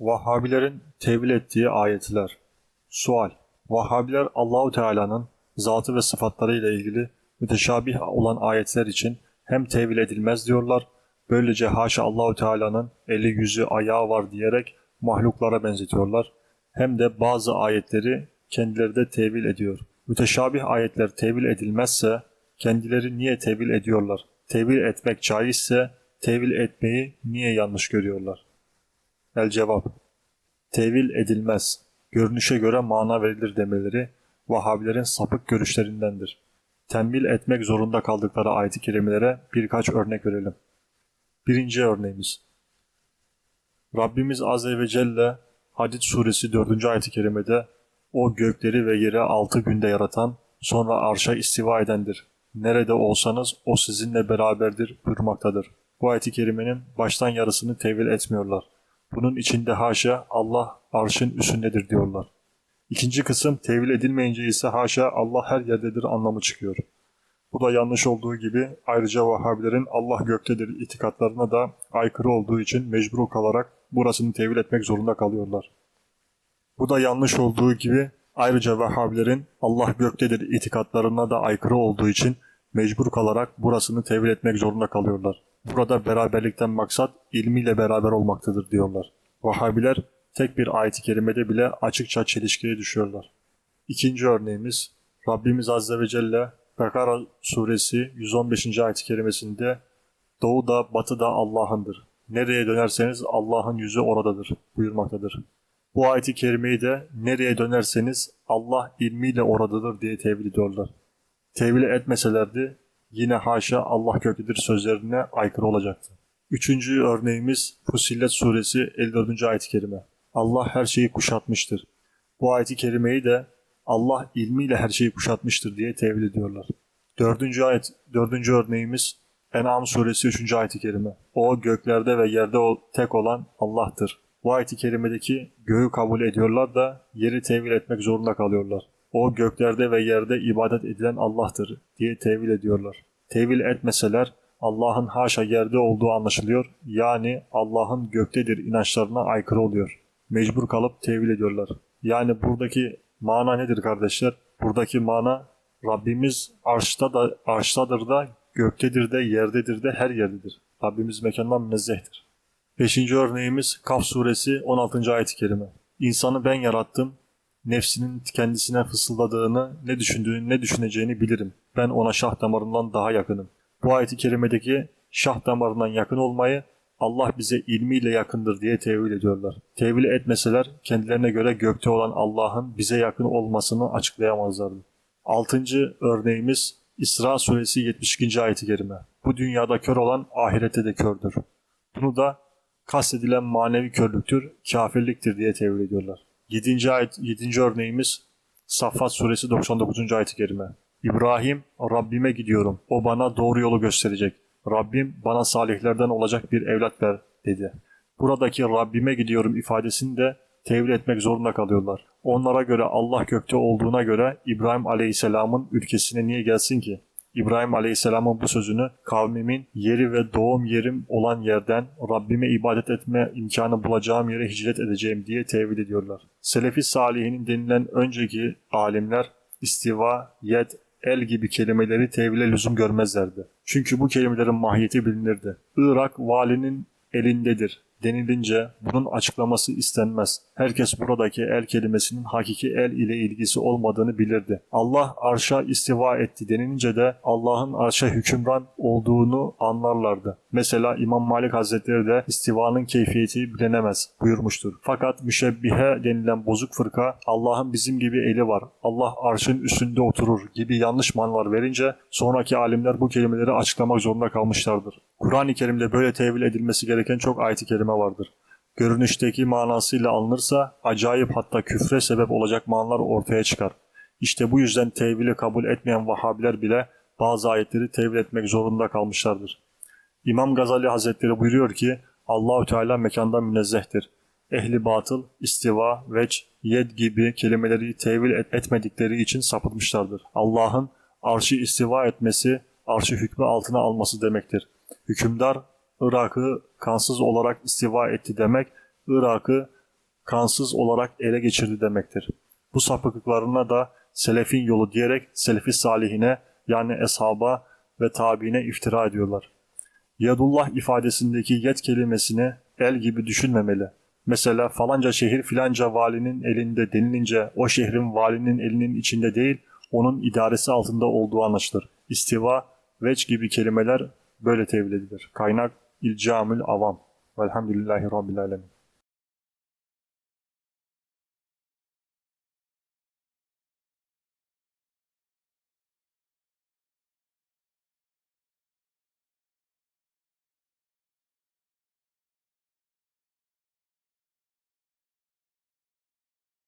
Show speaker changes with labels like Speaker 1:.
Speaker 1: Vahhabilerin tevil ettiği ayetler. Sual. Vahhabiler Allahu Teala'nın zatı ve sıfatları ile ilgili müteşabih olan ayetler için hem tevil edilmez diyorlar, böylece haşa Allahu Teala'nın eli yüzü ayağı var diyerek mahluklara benzetiyorlar. Hem de bazı ayetleri kendileri de tevil ediyor. Müteşabih ayetler tevil edilmezse kendileri niye tevil ediyorlar? Tevil etmek caizse tevil etmeyi niye yanlış görüyorlar? El cevap. Tevil edilmez. Görünüşe göre mana verilir demeleri Vahabilerin sapık görüşlerindendir. Tembil etmek zorunda kaldıkları ayet-i kerimelere birkaç örnek verelim. Birinci örneğimiz. Rabbimiz Azze ve Celle Hadid suresi 4. ayet-i kerimede o gökleri ve yeri altı günde yaratan, sonra arşa istiva edendir. Nerede olsanız o sizinle beraberdir buyurmaktadır. Bu ayet-i kerimenin baştan yarısını tevil etmiyorlar. Bunun içinde haşa Allah arşın üstündedir diyorlar. İkinci kısım tevil edilmeyince ise haşa Allah her yerdedir anlamı çıkıyor. Bu da yanlış olduğu gibi ayrıca Vahhabilerin Allah göktedir itikatlarına da aykırı olduğu için mecbur kalarak burasını tevil etmek zorunda kalıyorlar. Bu da yanlış olduğu gibi ayrıca Vehhabilerin Allah göktedir itikatlarına da aykırı olduğu için mecbur kalarak burasını tevil etmek zorunda kalıyorlar. Burada beraberlikten maksat ilmiyle beraber olmaktadır diyorlar. Vahhabiler tek bir ayet-i kerimede bile açıkça çelişkiye düşüyorlar. İkinci örneğimiz Rabbimiz Azze ve Celle Bekara suresi 115. ayet-i kerimesinde Doğu da batı da Allah'ındır. Nereye dönerseniz Allah'ın yüzü oradadır buyurmaktadır. Bu ayeti kerimeyi de nereye dönerseniz Allah ilmiyle oradadır diye tevil ediyorlar. Tevil etmeselerdi yine haşa Allah köktedir sözlerine aykırı olacaktı. Üçüncü örneğimiz Fusillet suresi 54. ayet-i kerime. Allah her şeyi kuşatmıştır. Bu ayeti kerimeyi de Allah ilmiyle her şeyi kuşatmıştır diye tevil ediyorlar. Dördüncü ayet, dördüncü örneğimiz En'am suresi 3. ayet-i kerime. O göklerde ve yerde o tek olan Allah'tır. Bu ayet-i kerimedeki göğü kabul ediyorlar da yeri tevil etmek zorunda kalıyorlar. O göklerde ve yerde ibadet edilen Allah'tır diye tevil ediyorlar. Tevil etmeseler Allah'ın haşa yerde olduğu anlaşılıyor. Yani Allah'ın göktedir inançlarına aykırı oluyor. Mecbur kalıp tevil ediyorlar. Yani buradaki mana nedir kardeşler? Buradaki mana Rabbimiz arşta da arştadır da göktedir de yerdedir de her yerdedir. Rabbimiz mekandan münezzehtir. Beşinci örneğimiz Kaf suresi 16. ayet-i kerime. İnsanı ben yarattım. Nefsinin kendisine fısıldadığını, ne düşündüğünü, ne düşüneceğini bilirim. Ben ona şah damarından daha yakınım. Bu ayet-i kerimedeki şah damarından yakın olmayı Allah bize ilmiyle yakındır diye tevil ediyorlar. Tevil etmeseler kendilerine göre gökte olan Allah'ın bize yakın olmasını açıklayamazlardı. Altıncı örneğimiz İsra suresi 72. ayet-i kerime. Bu dünyada kör olan ahirette de kördür. Bunu da kastedilen manevi körlüktür, kafirliktir diye tevil ediyorlar. 7. ayet 7. örneğimiz Saffat suresi 99. ayet-i kerime. İbrahim, Rabbime gidiyorum. O bana doğru yolu gösterecek. Rabbim bana salihlerden olacak bir evlat ver dedi. Buradaki Rabbime gidiyorum ifadesini de tevil etmek zorunda kalıyorlar. Onlara göre Allah gökte olduğuna göre İbrahim Aleyhisselam'ın ülkesine niye gelsin ki? İbrahim Aleyhisselam'ın bu sözünü kavmimin yeri ve doğum yerim olan yerden Rabbime ibadet etme imkanı bulacağım yere hicret edeceğim diye tevil ediyorlar. Selefi salihinin denilen önceki alimler istiva, yet, el gibi kelimeleri tevile lüzum görmezlerdi. Çünkü bu kelimelerin mahiyeti bilinirdi. Irak valinin elindedir denilince bunun açıklaması istenmez. Herkes buradaki el kelimesinin hakiki el ile ilgisi olmadığını bilirdi. Allah arşa istiva etti denilince de Allah'ın arşa hükümran olduğunu anlarlardı. Mesela İmam Malik Hazretleri de istivanın keyfiyeti bilenemez buyurmuştur. Fakat müşebbihe denilen bozuk fırka Allah'ın bizim gibi eli var, Allah arşın üstünde oturur gibi yanlış manlar verince sonraki alimler bu kelimeleri açıklamak zorunda kalmışlardır. Kur'an-ı Kerim'de böyle tevil edilmesi gereken çok ayet-i kerime vardır. Görünüşteki manasıyla alınırsa acayip hatta küfre sebep olacak manalar ortaya çıkar. İşte bu yüzden tevili kabul etmeyen Vahabiler bile bazı ayetleri tevil etmek zorunda kalmışlardır. İmam Gazali Hazretleri buyuruyor ki Allahü Teala mekandan münezzehtir. Ehli batıl, istiva, veç, yed gibi kelimeleri tevil et etmedikleri için sapıtmışlardır. Allah'ın arşı istiva etmesi, arşı hükmü altına alması demektir. Hükümdar Irak'ı kansız olarak istiva etti demek, Irak'ı kansız olarak ele geçirdi demektir. Bu sapıklıklarına da selefin yolu diyerek selefi salihine yani eshaba ve tabiine iftira ediyorlar. Yadullah ifadesindeki yet kelimesini el gibi düşünmemeli. Mesela falanca şehir filanca valinin elinde denilince o şehrin valinin elinin içinde değil, onun idaresi altında olduğu anlaşılır. İstiva, veç gibi kelimeler böyle tevil edilir. Kaynak İlcamül Avam. Velhamdülillahi Rabbil Alemin.